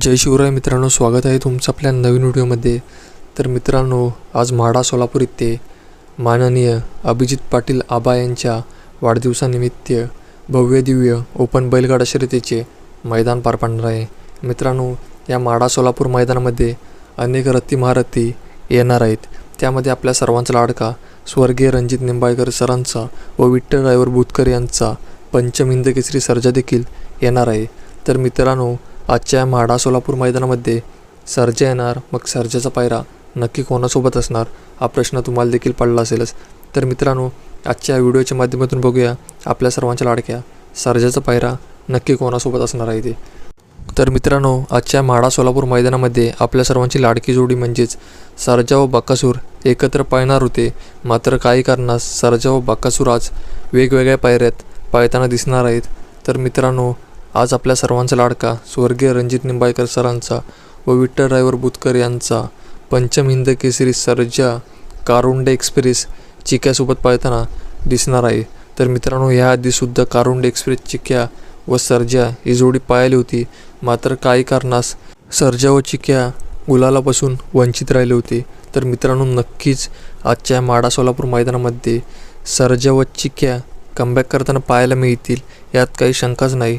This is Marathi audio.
जय शिवराय मित्रांनो स्वागत आहे तुमचं आपल्या नवीन व्हिडिओमध्ये. तर मित्रांनो आज म्हाडा सोलापूर येथे माननीय अभिजित पाटील आबा यांच्या वाढदिवसानिमित्त भव्य दिव्य ओपन बैलगाडा शर्यतीचे मैदान पार पाडणार आहे. मित्रांनो या माडा सोलापूर मैदानामध्ये अनेक रथी महारथी येणार आहेत. त्यामध्ये आपल्या सर्वांचा लाडका स्वर्गीय रणजित निंबाळकर सरांचा व विठ्ठल ड्रायव्हर बुतकर यांचा पंचमिंद केसरी सर्जा देखील येणार आहे. तर मित्रांनो आजच्या म्हाडा सोलापूर मैदानामध्ये सर्जा येणार मग सर्जाचा पायरा. नक्की कोणासोबत असणार? हा प्रश्न तुम्हाला देखील पडला असेलच. तर मित्रांनो आजच्या व्हिडिओच्या माध्यमातून बघूया आपल्या सर्वांच्या लाडक्या. सर्जाचा पायरा नक्की कोणासोबत असणार आहे ते? तर मित्रांनो आजच्या म्हाडा सोलापूर मैदानामध्ये आपल्या सर्वांची लाडकी जोडी म्हणजेच सर्जा व बाक्कासूर एकत्र पाळणार होते. मात्र काही कारणास सर्जा व बाक्कासूर आज वेगवेगळ्या पायऱ्यात पाळताना दिसणार आहेत. तर मित्रांनो आज आपल्या सर्वांचा लाडका स्वर्गीय रणजित निंबाळकर सरांचा व विठ्ठल रायवर बुतकर यांचा पंचम हिंद केसरी सर्जा कारुंडे एक्सप्रेस चिक्यासोबत पाळताना दिसणार आहे. तर मित्रांनो ह्याआधीसुद्धा कारुंडे एक्सप्रेस चिक्या व सर्जा ही जोडी पाळली होती. मात्र काही कारणास सर्जा व चिक्या गुलालापासून वंचित राहिले होते. तर मित्रांनो नक्कीच आजच्या माडा सोलापूर मैदानामध्ये सर्जा व चिक्या कमबॅक करताना पाहायला मिळतील यात काही शंकाच नाही.